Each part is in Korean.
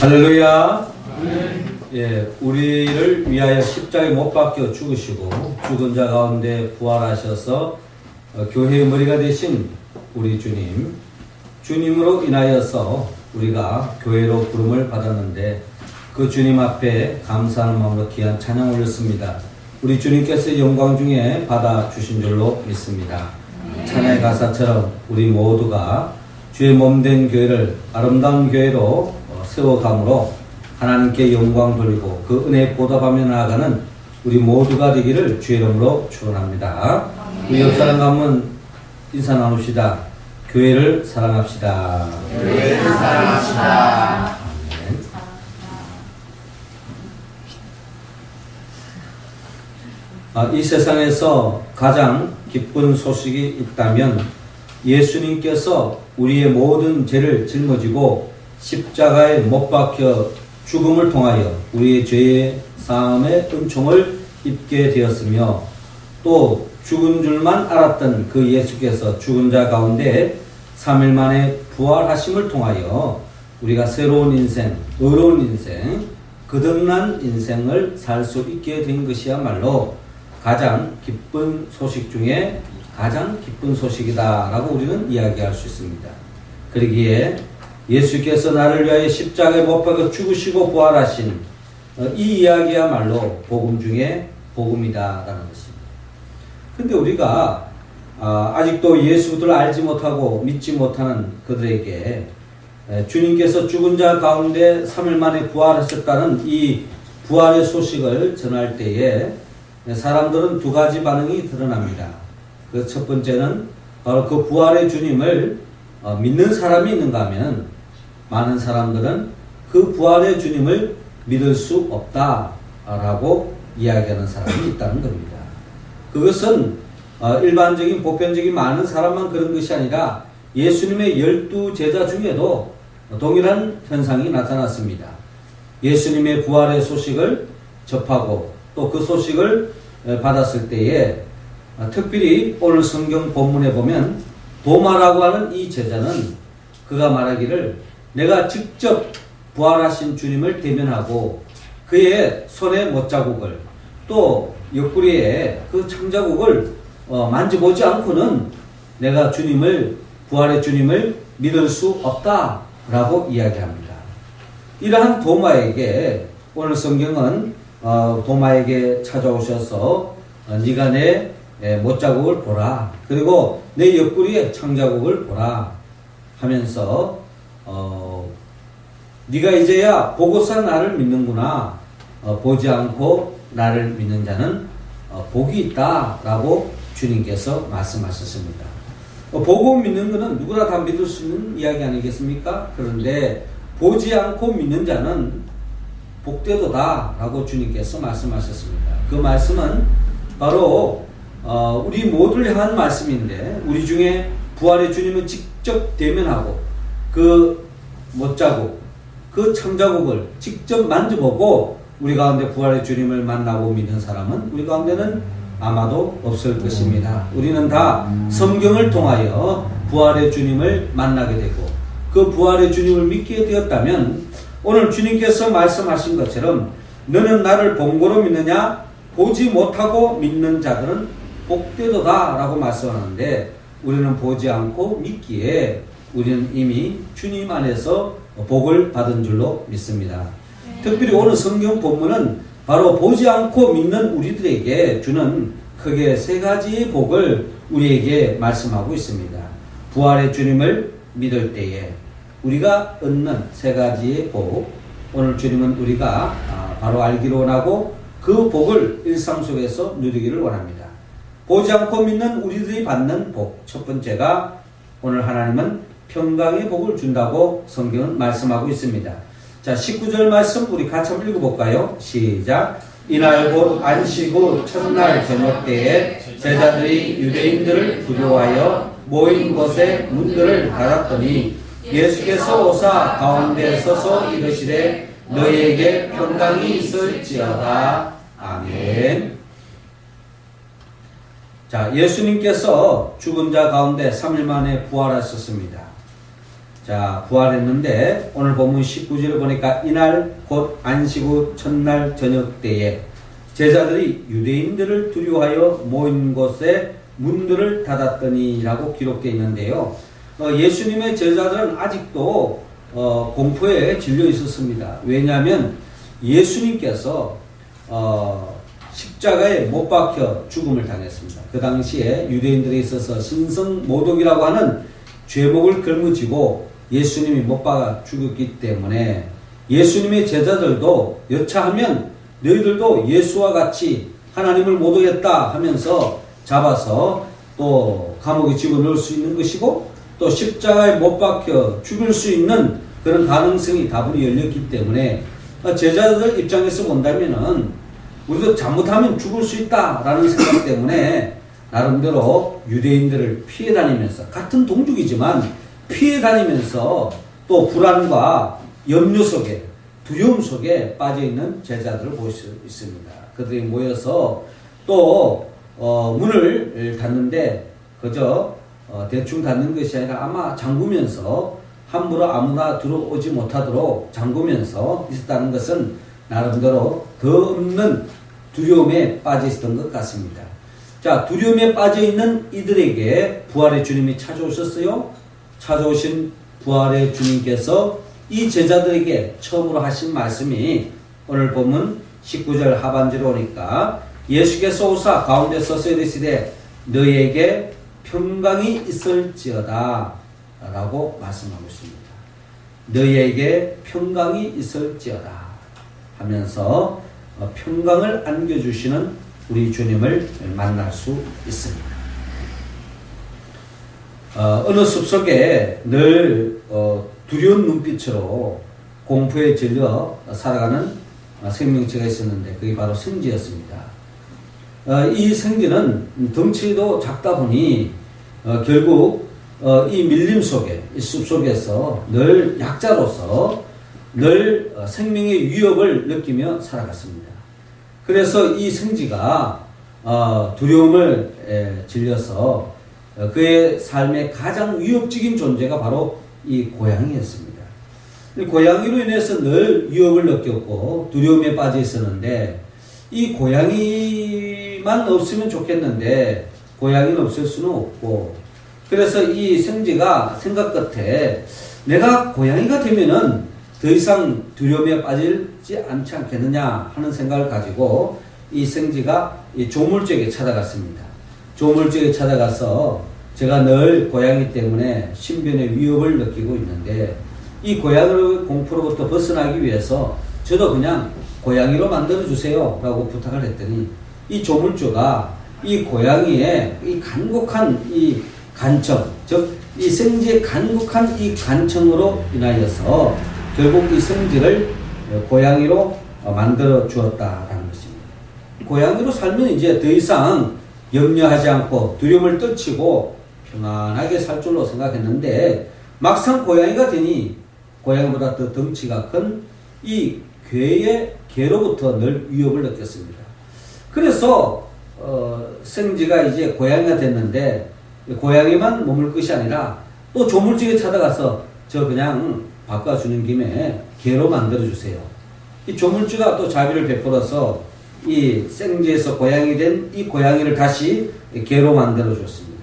할렐루야. 예, 우리를 위하여 십자가에 못 박혀 죽으시고 죽은 자 가운데 부활하셔서 어, 교회의 머리가 되신 우리 주님, 주님으로 인하여서 우리가 교회로 부름을 받았는데 그 주님 앞에 감사하는 마음으로 귀한 찬양 올렸습니다. 우리 주님께서 영광 중에 받아 주신 줄로 믿습니다. 찬양의 가사처럼 우리 모두가 주의 몸 된 교회를 아름다운 교회로 어, 세워감으로 하나님께 영광 돌리고 그 은혜에 보답하며 나아가는 우리 모두가 되기를 주의 이름으로 축원합니다. 우리 옆 사람 가면 인사 나눕시다. 교회를 사랑합시다. 교회를 사랑합시다. 아, 이 세상에서 가장 기쁜 소식이 있다면 예수님께서 우리의 모든 죄를 짊어지고 십자가에 못 박혀 죽음을 통하여 우리의 죄의 사함의 은총을 입게 되었으며 또 죽은 줄만 알았던 그 예수께서 죽은 자 가운데 3일 만에 부활하심을 통하여 우리가 새로운 인생, 의로운 인생, 거듭난 인생을 살 수 있게 된 것이야말로 가장 기쁜 소식 중에 가장 기쁜 소식이다라고 우리는 이야기할 수 있습니다. 그러기에 예수께서 나를 위하여 십자가에 못 박아 죽으시고 부활하신 어, 이 이야기야말로 복음 중에 복음이다라는 것입니다. 근데 우리가 아, 아직도 예수를 알지 못하고 믿지 못하는 그들에게 에, 주님께서 죽은 자 가운데 3일 만에 부활하셨다는 이 부활의 소식을 전할 때에 사람들은 두 가지 반응이 드러납니다. 그 첫 번째는 바로 그 부활의 주님을 어, 믿는 사람이 있는가 하면 많은 사람들은 그 부활의 주님을 믿을 수 없다라고 이야기하는 사람이 있다는 겁니다. 그것은 어, 일반적인 보편적인 많은 사람만 그런 것이 아니라 예수님의 열두 제자 중에도 동일한 현상이 나타났습니다. 예수님의 부활의 소식을 접하고 또 그 소식을 에, 받았을 때에 어, 특별히 오늘 성경 본문에 보면 도마라고 하는 이 제자는 그가 말하기를 내가 직접 부활하신 주님을 대면하고 그의 손의 못자국을 또 옆구리에 그 창자국을 어, 만져보지 않고는 내가 주님을 부활의 주님을 믿을 수 없다라고 이야기합니다. 이러한 도마에게 오늘 성경은 어, 도마에게 찾아오셔서 어, 네가 내 에, 못자국을 보라 그리고 내 옆구리에 창자국을 보라 하면서 어, 네가 이제야 보고서 나를 믿는구나 어, 보지 않고 나를 믿는 자는 어, 복이 있다라고 주님께서 말씀하셨습니다. 어, 보고 믿는 것은 누구나 다 믿을 수 있는 이야기 아니겠습니까? 그런데 보지 않고 믿는 자는 복되도다라고 주님께서 말씀하셨습니다. 그 말씀은 바로 어, 우리 모두를 향한 말씀인데 우리 중에 부활의 주님을 직접 대면하고 그 못자국, 그 창자국을 직접 만져보고 우리 가운데 부활의 주님을 만나고 믿는 사람은 우리 가운데는 아마도 없을 것입니다. 우리는 다 성경을 통하여 부활의 주님을 만나게 되고 그 부활의 주님을 믿게 되었다면 오늘 주님께서 말씀하신 것처럼 너는 나를 본고로 믿느냐 보지 못하고 믿는 자들은 복되도다 라고 말씀하는데 우리는 보지 않고 믿기에 우리는 이미 주님 안에서 복을 받은 줄로 믿습니다. 특별히 오늘 성경 본문은 바로 보지 않고 믿는 우리들에게 주는 크게 세 가지의 복을 우리에게 말씀하고 있습니다. 부활의 주님을 믿을 때에 우리가 얻는 세 가지의 복. 오늘 주님은 우리가 아, 바로 알기로 원하고 그 복을 일상 속에서 누리기를 원합니다. 보지 않고 믿는 우리들이 받는 복. 첫 번째가 오늘 하나님은 평강의 복을 준다고 성경은 말씀하고 있습니다. 자, 19절 말씀 우리 같이 한번 읽어볼까요? 시작. 이날 곧 안식 후 첫날 저녁 때에 제자들이 유대인들을 두려워하여 모인 곳에 문들을 닫았더니 예수께서 오사 가운데 서서 이르시되 너희에게 평강이 있을지어다. 아멘. 자, 예수님께서 죽은 자 가운데 3일 만에 부활하셨습니다. 자, 부활했는데 오늘 본문 19절을 보니까 이날 곧 안식 후 첫날 저녁 때에 제자들이 유대인들을 두려워하여 모인 곳에 문들을 닫았더니라고 기록되어 있는데요. 어, 예수님의 제자들은 아직도 어, 공포에 질려 있었습니다. 왜냐하면 예수님께서 어, 십자가에 못 박혀 죽음을 당했습니다. 그 당시에 유대인들에 있어서 신성 모독이라고 하는 죄목을 걸무지고 예수님이 못 박아 죽었기 때문에 예수님의 제자들도 여차하면 너희들도 예수와 같이 하나님을 모독했다 하면서 잡아서 또 감옥에 집어넣을 수 있는 것이고 또 십자가에 못 박혀 죽을 수 있는 그런 가능성이 다분히 열렸기 때문에 제자들 입장에서 본다면은 우리도 잘못하면 죽을 수 있다라는 생각 때문에 나름대로 유대인들을 피해 다니면서 같은 동족이지만 피해 다니면서 또 불안과 염려 속에 두려움 속에 빠져 있는 제자들을 볼 수 있습니다. 그들이 모여서 또 어, 문을 닫는데 그저 어, 대충 닫는 것이 아니라 아마 잠그면서 함부로 아무나 들어오지 못하도록 잠그면서 있었다는 것은 나름대로 더 없는 두려움에 빠져 있었던 것 같습니다. 자, 두려움에 빠져 있는 이들에게 부활의 주님이 찾아오셨어요. 찾아오신 부활의 주님께서 이 제자들에게 처음으로 하신 말씀이 오늘 보면 19절 하반절에 오니까 예수께서 오사 가운데 서서 이르시되 너희에게 평강이 있을지어다 라고 말씀하고 있습니다. 너희에게 평강이 있을지어다 하면서 어, 평강을 안겨주시는 우리 주님을 만날 수 있습니다. 어, 어느 숲속에 늘 어, 두려운 눈빛으로 공포에 질려 살아가는 어, 생명체가 있었는데 그게 바로 생쥐였습니다. 어, 이 생쥐는 덩치도 작다 보니 어, 결국 어, 이 밀림 속에 이 숲 속에서 늘 약자로서 늘 어, 생명의 위협을 느끼며 살아갔습니다. 그래서 이 생쥐가 어, 두려움을 에, 질려서 어, 그의 삶의 가장 위협적인 존재가 바로 이 고양이였습니다. 이 고양이로 인해서 늘 위협을 느꼈고 두려움에 빠져 있었는데 이 고양이만 없으면 좋겠는데 고양이는 없을 수는 없고 그래서 이 생쥐가 생각 끝에 내가 고양이가 되면은 더 이상 두려움에 빠지지 않지 않겠느냐 하는 생각을 가지고 이 생쥐가 이 조물주에게 찾아갔습니다. 조물주에게 찾아가서 제가 늘 고양이 때문에 신변의 위협을 느끼고 있는데 이 고양이의 공포로부터 벗어나기 위해서 저도 그냥 고양이로 만들어 주세요 라고 부탁을 했더니 이 조물주가 이 고양이의 이 간곡한 이 간청 즉 이 생쥐의 간곡한 이 간청으로 인하여서 결국 이 성질을 고양이로 만들어 주었다라는 것입니다. 고양이로 살면 이제 더 이상 염려하지 않고 두려움을 떨치고 평안하게 살 줄로 생각했는데 막상 고양이가 되니 고양이보다 더 덩치가 큰 이 괴의 개로부터 늘 위협을 느꼈습니다. 그래서 어, 생쥐가 이제 고양이가 됐는데 고양이만 머물 것이 아니라 또 조물주에 찾아가서 저 그냥 바꿔주는 김에 개로 만들어주세요. 이 조물주가 또 자비를 베풀어서 이 생쥐에서 고양이 된 이 고양이를 다시 개로 만들어 줬습니다.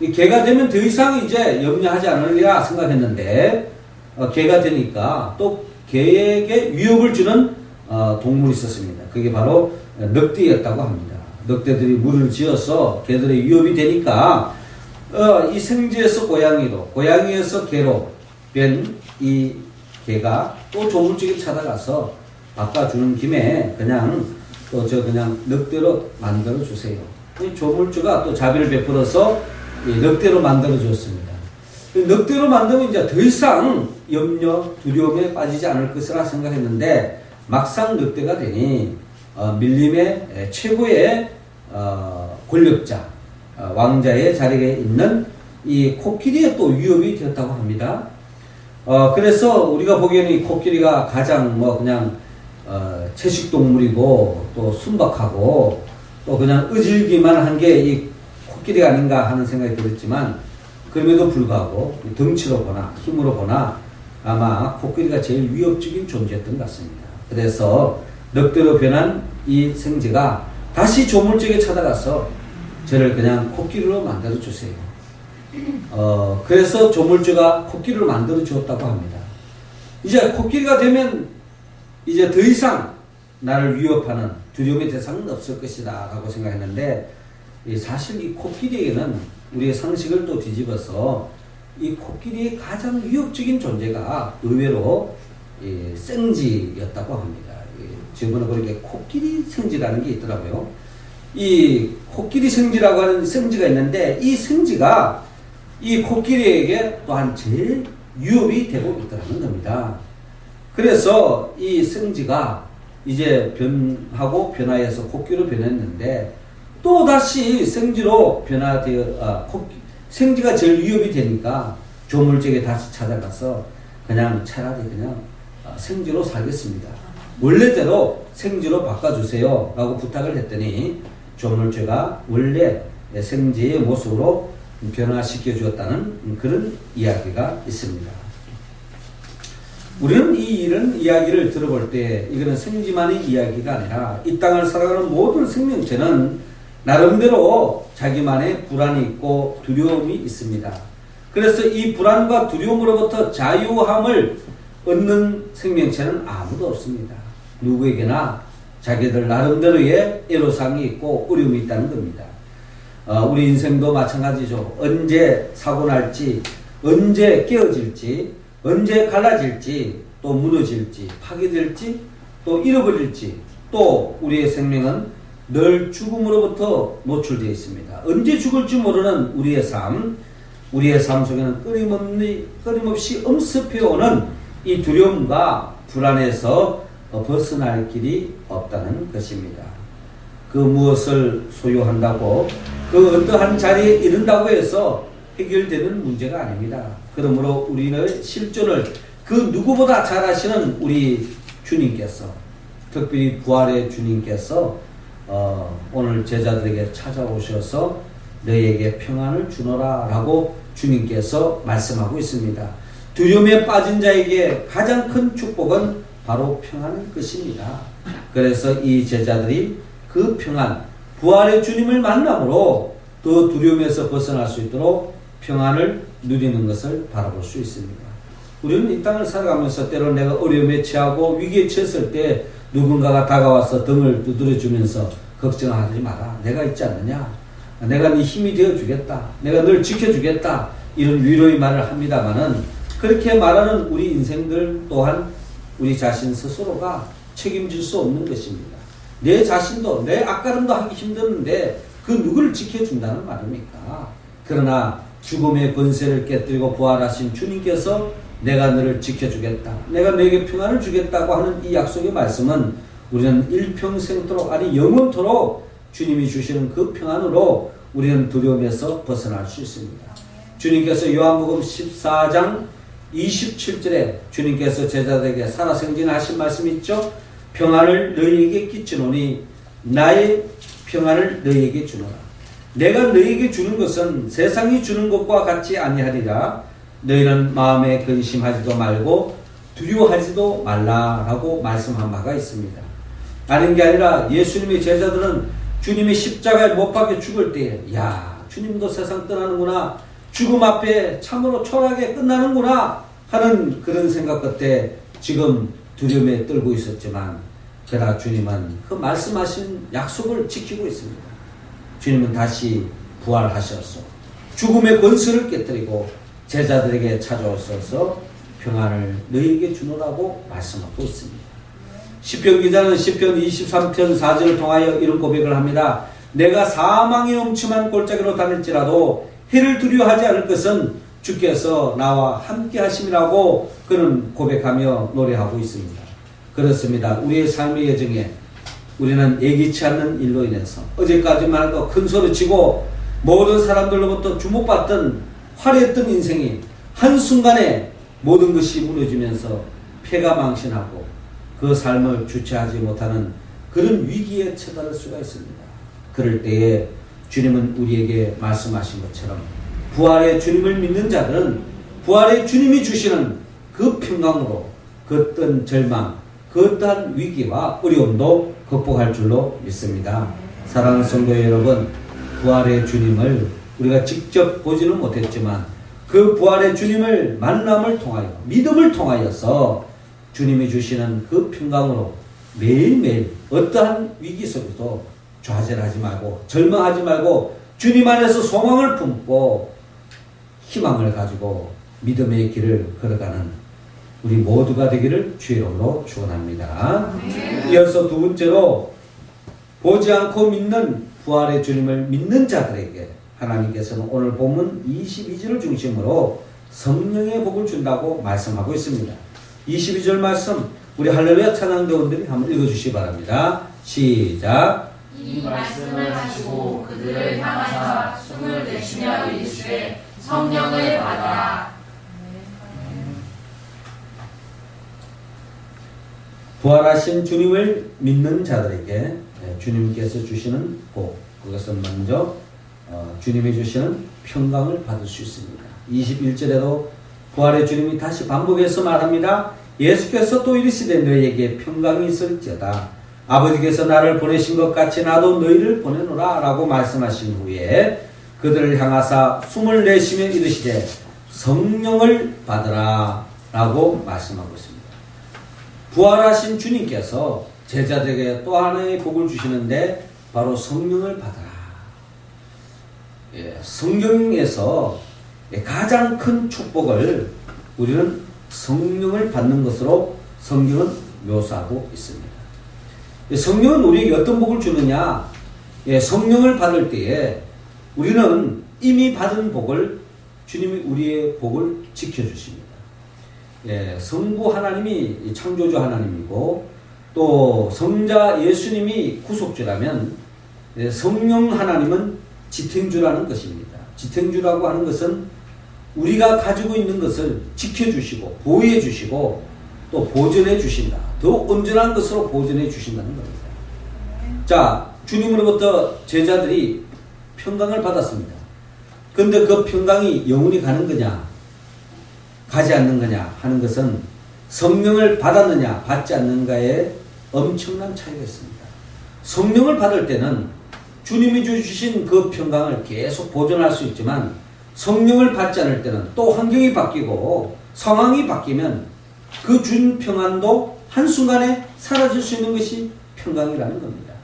이 개가 되면 더 이상 이제 염려하지 않으리라 생각했는데 어, 개가 되니까 또 개에게 위협을 주는 어, 동물이 있었습니다. 그게 바로 늑대였다고 합니다. 늑대들이 물을 지어서 개들의 위협이 되니까 어, 이 생쥐에서 고양이로 고양이에서 개로 된 이 개가 또 조물주에 찾아가서 바꿔주는 김에 그냥 또 저 그냥 늑대로 만들어 주세요. 이 조물주가 또 자비를 베풀어서 이 늑대로 만들어 줬습니다. 늑대로 만들면 이제 더 이상 염려, 두려움에 빠지지 않을 것이라 생각했는데 막상 늑대가 되니 어, 밀림의 최고의 어, 권력자, 어, 왕자의 자리에 있는 이 코끼리의 또 위협이 되었다고 합니다. 어, 그래서 우리가 보기에는 이 코끼리가 가장 뭐 그냥 어, 채식 동물이고 또 순박하고 또 그냥 의질기만 한 게 이 코끼리가 아닌가 하는 생각이 들었지만 그럼에도 불구하고 덩치로 보나 힘으로 보나 아마 코끼리가 제일 위협적인 존재였던 것 같습니다. 그래서 늑대로 변한 이 생쥐가 다시 조물주에게 찾아가서 저를 그냥 코끼리로 만들어 주세요. 어, 그래서 조물주가 코끼리로 만들어 주었다고 합니다. 이제 코끼리가 되면 이제 더 이상 나를 위협하는 두려움의 대상은 없을 것이다 라고 생각했는데 이 사실 이 코끼리에게는 우리의 상식을 또 뒤집어서 이 코끼리의 가장 위협적인 존재가 의외로 이 생쥐였다고 합니다. 이 저번에 보니까 코끼리 생쥐라는 게 있더라고요. 이 코끼리 생쥐라고 하는 생쥐가 있는데 이 생쥐가 이 코끼리에게 또한 제일 위협이 되고 있더라는 겁니다. 그래서 이 생쥐가 이제 변하고 변화해서 코끼리로 변했는데 또 다시 생쥐로 변화되어 아, 코끼, 생쥐가 제일 위협이 되니까 조물주에게 다시 찾아가서 그냥 차라리 그냥 아, 생쥐로 살겠습니다. 원래대로 생쥐로 바꿔주세요 라고 부탁을 했더니 조물주가 원래 생쥐의 모습으로 변화시켜 주었다는 그런 이야기가 있습니다. 우리는 이 이런 이야기를 들어볼 때 이거는 생쥐만의 이야기가 아니라 이 땅을 살아가는 모든 생명체는 나름대로 자기만의 불안이 있고 두려움이 있습니다. 그래서 이 불안과 두려움으로부터 자유함을 얻는 생명체는 아무도 없습니다. 누구에게나 자기들 나름대로의 애로사항이 있고 어려움이 있다는 겁니다. 어, 우리 인생도 마찬가지죠. 언제 사고 날지, 언제 깨어질지, 언제 갈라질지, 또 무너질지, 파괴될지, 또 잃어버릴지, 또 우리의 생명은 늘 죽음으로부터 노출되어 있습니다. 언제 죽을지 모르는 우리의 삶, 우리의 삶 속에는 끊임없이, 끊임없이 엄습해오는 이 두려움과 불안에서 어, 벗어날 길이 없다는 것입니다. 그 무엇을 소유한다고 그 어떠한 자리에 이른다고 해서 해결되는 문제가 아닙니다. 그러므로 우리는 실존을 그 누구보다 잘 아시는 우리 주님께서 특별히 부활의 주님께서 어, 오늘 제자들에게 찾아오셔서 너에게 평안을 주노라 라고 주님께서 말씀하고 있습니다. 두려움에 빠진 자에게 가장 큰 축복은 바로 평안일 것입니다. 그래서 이 제자들이 그 평안, 부활의 주님을 만남으로 더 두려움에서 벗어날 수 있도록 평안을 누리는 것을 바라볼 수 있습니다. 우리는 이 땅을 살아가면서 때로 내가 어려움에 처하고 위기에 처했을 때 누군가가 다가와서 등을 두드려주면서 걱정하지 마라. 내가 있지 않느냐. 내가 네 힘이 되어주겠다. 내가 널 지켜주겠다. 이런 위로의 말을 합니다만은 그렇게 말하는 우리 인생들 또한 우리 자신 스스로가 책임질 수 없는 것입니다. 내 자신도 내 앞가름도 하기 힘드는데 그 누구를 지켜준다는 말입니까? 그러나 죽음의 권세를 깨뜨리고 부활하신 주님께서 내가 너를 지켜주겠다. 내가 너에게 평안을 주겠다고 하는 이 약속의 말씀은 우리는 일평생토록 아니 영원토록 주님이 주시는 그 평안으로 우리는 두려움에서 벗어날 수 있습니다. 주님께서 요한복음 14장 27절에 주님께서 제자들에게 살아생전하신 말씀이 있죠. 평안을 너희에게 끼치노니 나의 평안을 너희에게 주노라. 내가 너희에게 주는 것은 세상이 주는 것과 같이 아니하리라. 너희는 마음에 근심하지도 말고 두려워하지도 말라라고 말씀한 바가 있습니다. 다른 게 아니라 예수님의 제자들은 주님이 십자가에 못 박혀 죽을 때에 야 주님도 세상 떠나는구나 죽음 앞에 참으로 초라하게 끝나는구나 하는 그런 생각 끝에 지금 두려움에 떨고 있었지만 그러나 주님은 그 말씀하신 약속을 지키고 있습니다. 주님은 다시 부활하셔서 죽음의 권세를 깨뜨리고 제자들에게 찾아오셔서 평안을 너희에게 주노라고 말씀하고 있습니다. 시편 기자는 시편 23편 4절을 통하여 이런 고백을 합니다. 내가 사망의 엄침한 골짜기로 다닐지라도 해를 두려워하지 않을 것은 주께서 나와 함께 하심이라고 그는 고백하며 노래하고 있습니다. 그렇습니다. 우리의 삶의 여정에 우리는 예기치 않는 일로 인해서 어제까지만 해도 큰 소리 치고 모든 사람들로부터 주목받던 화려했던 인생이 한순간에 모든 것이 무너지면서 폐가 망신하고 그 삶을 주체하지 못하는 그런 위기에 처다를 수가 있습니다. 그럴 때에 주님은 우리에게 말씀하신 것처럼 부활의 주님을 믿는 자들은 부활의 주님이 주시는 그 평강으로 그 어떤 절망, 그 어떠한 위기와 어려움도 극복할 줄로 믿습니다. 사랑하는 성도 여러분, 부활의 주님을 우리가 직접 보지는 못했지만 그 부활의 주님을 만남을 통하여 믿음을 통하여서 주님이 주시는 그 평강으로 매일매일 어떠한 위기 속에도 좌절하지 말고 절망하지 말고 주님 안에서 소망을 품고 희망을 가지고 믿음의 길을 걸어가는 우리 모두가 되기를 주의 이름으로 축원합니다. 이어서 두 번째로 보지 않고 믿는 부활의 주님을 믿는 자들에게 하나님께서는 오늘 본문 22절을 중심으로 성령의 복을 준다고 말씀하고 있습니다. 22절 말씀 우리 할렐루야 찬양대원들이 한번 읽어주시기 바랍니다. 시작. 이 말씀을 하시고 그들을 향하사 숨을 내쉬며 이르시되 성령을 받아 부활하신 주님을 믿는 자들에게 예, 주님께서 주시는 복 그것은 먼저 어, 주님이 주시는 평강을 받을 수 있습니다. 21절에도 부활의 주님이 다시 반복해서 말합니다. 예수께서 또 이르시되 너에게 평강이 있을지어다. 아버지께서 나를 보내신 것 같이 나도 너희를 보내노라 라고 말씀하신 후에 그들을 향하사 숨을 내쉬며 이르시되 성령을 받으라 라고 말씀하고 있습니다. 부활하신 주님께서 제자들에게 또 하나의 복을 주시는데 바로 성령을 받아라. 예, 성경에서 가장 큰 축복을 우리는 성령을 받는 것으로 성경은 묘사하고 있습니다. 예, 성령은 우리에게 어떤 복을 주느냐? 예, 성령을 받을 때에 우리는 이미 받은 복을 주님이 우리의 복을 지켜주십니다. 예, 성부 하나님이 창조주 하나님이고 또 성자 예수님이 구속주라면 예, 성령 하나님은 지탱주라는 것입니다. 지탱주라고 하는 것은 우리가 가지고 있는 것을 지켜주시고 보호해 주시고 또 보존해 주신다. 더 온전한 것으로 보존해 주신다는 겁니다. 자, 주님으로부터 제자들이 평강을 받았습니다. 그런데 그 평강이 영원히 가는 거냐? 가지 않는 거냐 하는 것은 성령을 받았느냐 받지 않는가에 엄청난 차이가 있습니다. 성령을 받을 때는 주님이 주신 그 평강을 계속 보존할 수 있지만 성령을 받지 않을 때는 또 환경이 바뀌고 상황이 바뀌면 그 준 평안도 한순간에 사라질 수 있는 것이 평강이라는 겁니다.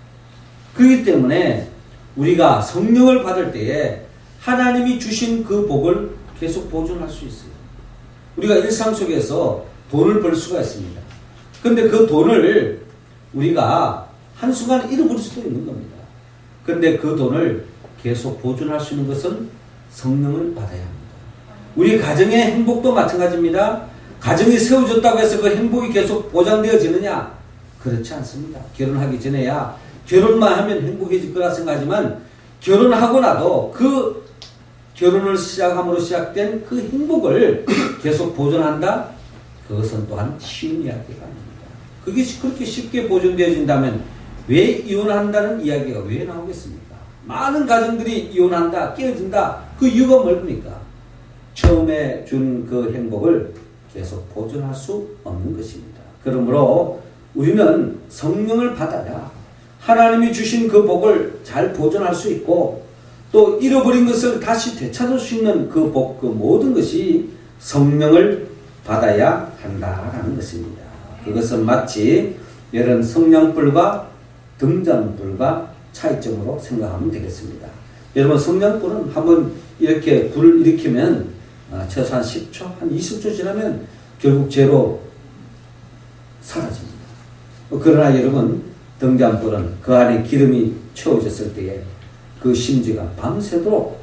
그렇기 때문에 우리가 성령을 받을 때에 하나님이 주신 그 복을 계속 보존할 수 있어요. 우리가 일상 속에서 돈을 벌 수가 있습니다. 근데 그 돈을 우리가 한순간에 잃어버릴 수도 있는 겁니다. 근데 그 돈을 계속 보존할 수 있는 것은 성령을 받아야 합니다. 우리 가정의 행복도 마찬가지입니다. 가정이 세워졌다고 해서 그 행복이 계속 보장되어지느냐? 그렇지 않습니다. 결혼하기 전에야 결혼만 하면 행복해질 거라 생각하지만 결혼하고 나도 그 결혼을 시작함으로 시작된 그 행복을 계속 보존한다? 그것은 또한 쉬운 이야기가 아닙니다. 그게 그렇게 쉽게 보존되어진다면 왜 이혼한다는 이야기가 왜 나오겠습니까? 많은 가정들이 이혼한다, 깨어진다. 그 이유가 뭡니까? 처음에 준 그 행복을 계속 보존할 수 없는 것입니다. 그러므로 우리는 성령을 받아야 하나님이 주신 그 복을 잘 보존할 수 있고 또 잃어버린 것을 다시 되찾을 수 있는 그 복, 그 모든 것이 성령을 받아야 한다라는 것입니다. 그것은 마치 이런 성냥불과 등잔불과 차이점으로 생각하면 되겠습니다. 여러분 성냥불은 한번 이렇게 불을 일으키면 아, 최소한 10초, 한 20초 지나면 결국 재로 사라집니다. 그러나 여러분 등잔불은 그 안에 기름이 채워졌을 때에 그 심지가 밤새도록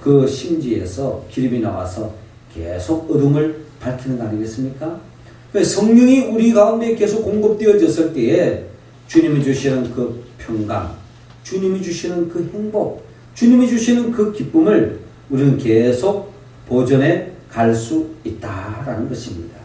그 심지에서 기름이 나와서 계속 어둠을 밝히는 거 아니겠습니까? 성령이 우리 가운데 계속 공급되어졌을 때에 주님이 주시는 그 평강, 주님이 주시는 그 행복, 주님이 주시는 그 기쁨을 우리는 계속 보존해 갈 수 있다라는 것입니다.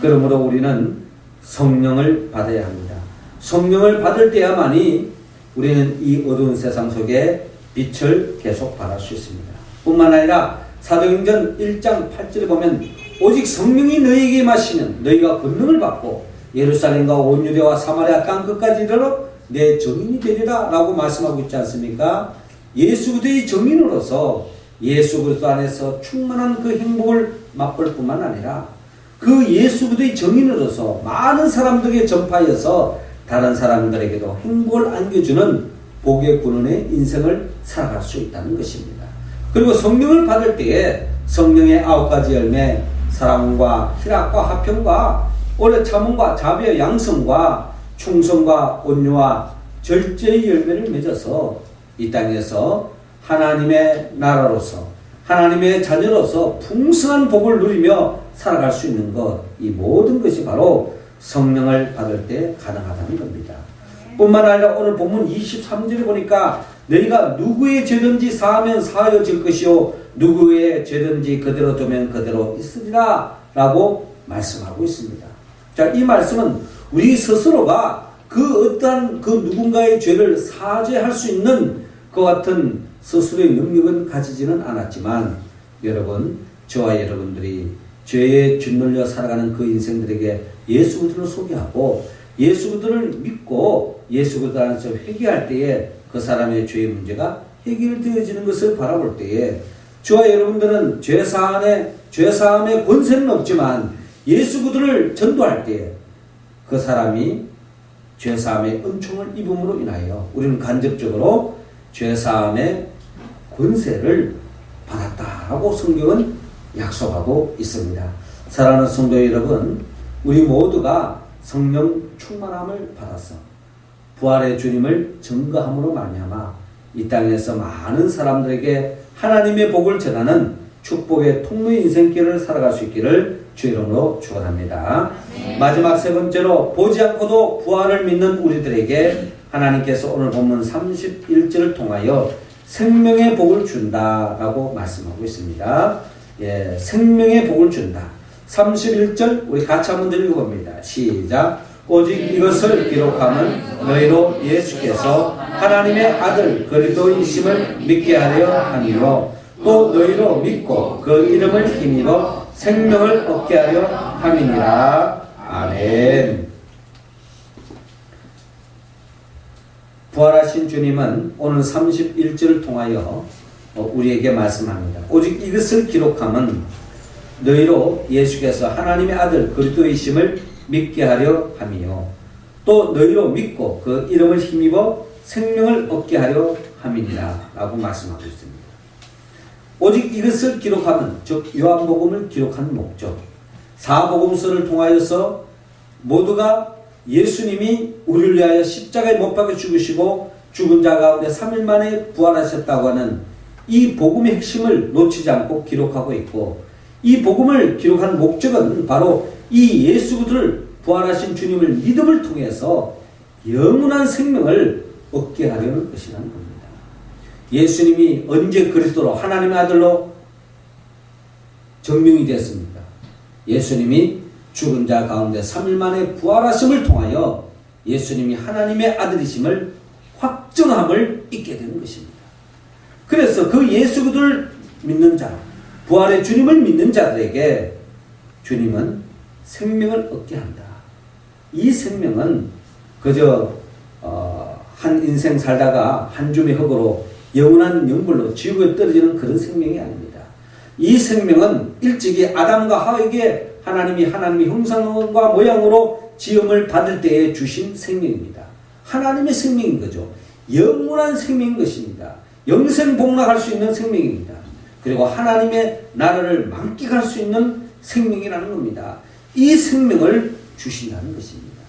그러므로 우리는 성령을 받아야 합니다. 성령을 받을 때야만이 우리는 이 어두운 세상 속에 빛을 계속 발할 수 있습니다. 뿐만 아니라 사도행전 1장 8절에 보면 오직 성령이 너희에게 마시면 너희가 권능을 받고 예루살렘과 온 유대와 사마리아 땅 끝까지 이르러 내 정인이 되리라 라고 말씀하고 있지 않습니까? 예수 그리스도의 정인으로서 예수 그리스도 안에서 충만한 그 행복을 맛볼 뿐만 아니라 그 예수 그리스도의 정인으로서 많은 사람들에게 전파하여서 다른 사람들에게도 행복을 안겨주는 복의 군원의 인생을 살아갈 수 있다는 것입니다. 그리고 성령을 받을 때에 성령의 아홉 가지 열매, 사랑과 희락과 화평과 오래 참음과 자비와 양성과 충성과 온유와 절제의 열매를 맺어서 이 땅에서 하나님의 나라로서 하나님의 자녀로서 풍성한 복을 누리며 살아갈 수 있는 것, 이 모든 것이 바로 성령을 받을 때 가능하다는 겁니다. 뿐만 아니라 오늘 본문 23절에 보니까 너희가 누구의 죄든지 사하면 사하여질 것이요 누구의 죄든지 그대로 두면 그대로 있으리라 라고 말씀하고 있습니다. 자, 이 말씀은 우리 스스로가 그 어떠한 그 누군가의 죄를 사죄할 수 있는 그 같은 스스로의 능력은 가지지는 않았지만 여러분, 저와 여러분들이 죄에 짓눌려 살아가는 그 인생들에게 예수 그리스도를 소개하고 예수 그리스도를 믿고 예수 그리스도 안에서 회개할 때에 그 사람의 죄의 문제가 해결되어지는 것을 바라볼 때에 저와 여러분들은 죄 사함의 죄 사함의 권세는 없지만 예수 그리스도를 전도할 때에 그 사람이 죄 사함의 은총을 입음으로 인하여 우리는 간접적으로 죄 사함의 권세를 받았다라고 성경은 약속하고 있습니다. 사랑하는 성도 여러분, 우리 모두가 성령 충만함을 받아서 부활의 주님을 증거함으로 말미암아 이 땅에서 많은 사람들에게 하나님의 복을 전하는 축복의 통로 인생길을 살아갈 수 있기를 주 이름으로 축원합니다. 마지막 세 번째로 보지 않고도 부활을 믿는 우리들에게 하나님께서 오늘 본문 31절을 통하여 생명의 복을 준다라고 말씀하고 있습니다. 예, 생명의 복을 준다. 31절 우리 같이 한번 읽어봅니다. 시작. 오직 이것을 기록함은 너희로 예수께서 하나님의 아들 그리스도이심을 믿게 하려 함이요 또 너희로 믿고 그 이름을 힘입어 생명을 얻게 하려 함이니라. 아멘. 부활하신 주님은 오늘 31절을 통하여 어, 우리에게 말씀합니다. 오직 이것을 기록함은 너희로 예수께서 하나님의 아들 그리스도이심을 믿게 하려 함이요. 또 너희로 믿고 그 이름을 힘입어 생명을 얻게 하려 함이니라 라고 말씀하고 있습니다. 오직 이것을 기록하면 즉 요한복음을 기록한 목적 사복음서를 통하여서 모두가 예수님이 우리를 위하여 십자가에 못 박혀 죽으시고 죽은 자 가운데 3일 만에 부활하셨다고 하는 이 복음의 핵심을 놓치지 않고 기록하고 있고 이 복음을 기록한 목적은 바로 이 예수 그들을 부활하신 주님을 믿음을 통해서 영원한 생명을 얻게 하려는 것이라는 겁니다. 예수님이 언제 그리스도로 하나님의 아들로 증명이 됐습니까? 예수님이 죽은 자 가운데 3일 만에 부활하심을 통하여 예수님이 하나님의 아들이심을 확정함을 잊게 되는 것입니다. 그래서 그 예수 그들 믿는 자, 부활의 주님을 믿는 자들에게 주님은 생명을 얻게 한다. 이 생명은 그저 어, 한 인생 살다가 한 줌의 흙으로 영원한 영불로 지옥에 떨어지는 그런 생명이 아닙니다. 이 생명은 일찍이 아담과 하에게 하나님이 하나님의 형상과 모양으로 지음을 받을 때에 주신 생명입니다. 하나님의 생명인 거죠. 영원한 생명인 것입니다. 영생 복락할 수 있는 생명입니다. 그리고 하나님의 나라를 만끽할 수 있는 생명이라는 겁니다. 이 생명을 주신다는 것입니다.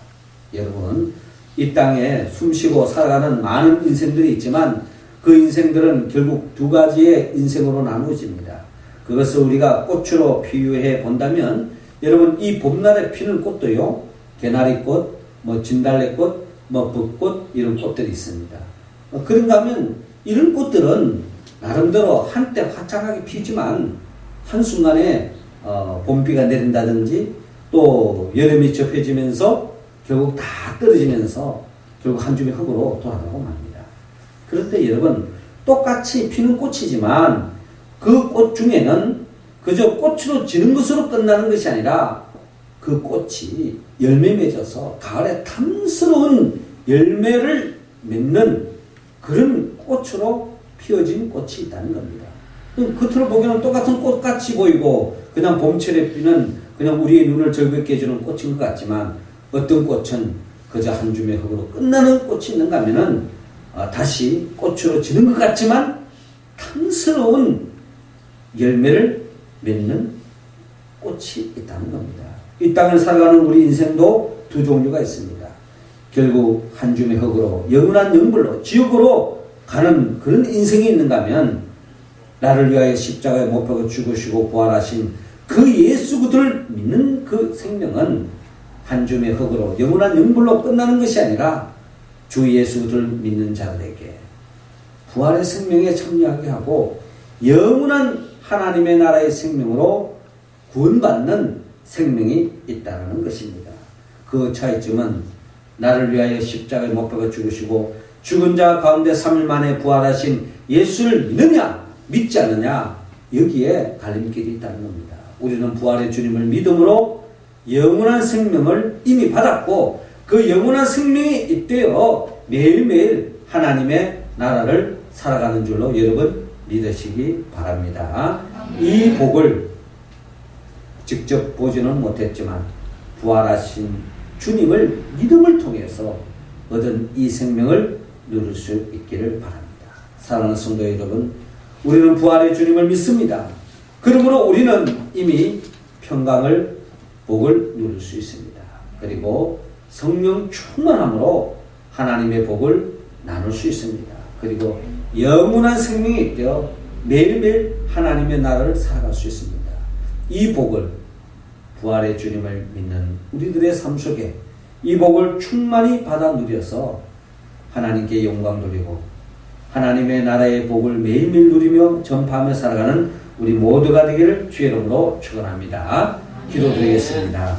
여러분, 이 땅에 숨쉬고 살아가는 많은 인생들이 있지만 그 인생들은 결국 두 가지의 인생으로 나누어집니다. 그것을 우리가 꽃으로 비유해 본다면 여러분 이 봄날에 피는 꽃도요 개나리꽃, 뭐 진달래꽃, 뭐 벚꽃 이런 꽃들이 있습니다. 어, 그런가 하면 이런 꽃들은 나름대로 한때 화창하게 피지만 한순간에 어, 봄비가 내린다든지 또 여름이 접해지면서 결국 다 떨어지면서 결국 한 줌의 흙으로 돌아가고 맙니다. 그럴 때 여러분 똑같이 피는 꽃이지만 그 꽃 중에는 그저 꽃으로 지는 것으로 끝나는 것이 아니라 그 꽃이 열매 맺어서 가을에 탐스러운 열매를 맺는 그런 꽃으로 피어진 꽃이 있다는 겁니다. 그럼 겉으로 보기에는 똑같은 꽃같이 보이고 그냥 봄철에 피는 그냥 우리의 눈을 즐겁게 해주는 꽃인 것 같지만 어떤 꽃은 그저 한 줌의 흙으로 끝나는 꽃이 있는가 하면은 어, 다시 꽃으로 지는 것 같지만 탐스러운 열매를 맺는 꽃이 있다는 겁니다. 이 땅을 살아가는 우리 인생도 두 종류가 있습니다. 결국 한 줌의 흙으로 영원한 영불로 지옥으로 가는 그런 인생이 있는가 하면 나를 위하여 십자가에 못 박아 죽으시고 부활하신 그 예수 그들을 믿는 그 생명은 한 줌의 흙으로 영원한 영불로 끝나는 것이 아니라 주 예수 그들을 믿는 자들에게 부활의 생명에 참여하게 하고 영원한 하나님의 나라의 생명으로 구원받는 생명이 있다는 것입니다. 그 차이점은 나를 위하여 십자가에 못 박아 죽으시고 죽은 자 가운데 3일 만에 부활하신 예수를 믿느냐 믿지 않느냐 여기에 갈림길이 있다는 겁니다. 우리는 부활의 주님을 믿음으로 영원한 생명을 이미 받았고 그 영원한 생명이 있대요 매일매일 하나님의 나라를 살아가는 줄로 여러분 믿으시기 바랍니다. 이 복을 직접 보지는 못했지만 부활하신 주님을 믿음을 통해서 얻은 이 생명을 누릴 수 있기를 바랍니다. 사랑하는 성도 여러분, 우리는 부활의 주님을 믿습니다. 그러므로 우리는 이미 평강을 복을 누릴 수 있습니다. 그리고 성령 충만함으로 하나님의 복을 나눌 수 있습니다. 그리고 영원한 생명이 있되어 매일매일 하나님의 나라를 살아갈 수 있습니다. 이 복을 부활의 주님을 믿는 우리들의 삶 속에 이 복을 충만히 받아 누려서 하나님께 영광 돌리고 하나님의 나라의 복을 매일매일 누리며 전파하며 살아가는 우리 모두가 되기를 주의 이름으로 축원합니다. 기도드리겠습니다.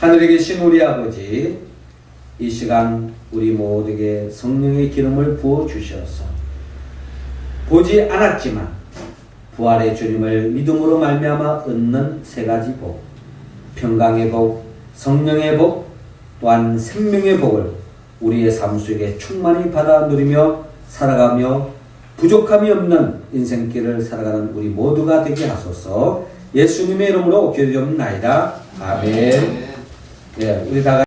하늘에 계신 우리 아버지 이 시간 우리 모두에게 성령의 기름을 부어 주셔서 보지 않았지만 부활의 주님을 믿음으로 말미암아 얻는 세 가지 복 평강의 복, 성령의 복, 또한 생명의 복을 우리의 삶 속에 충만히 받아 누리며 살아가며 부족함이 없는 인생길을 살아가는 우리 모두가 되게 하소서 예수님의 이름으로 기도드옵나이다. 아멘. 예, 우리 다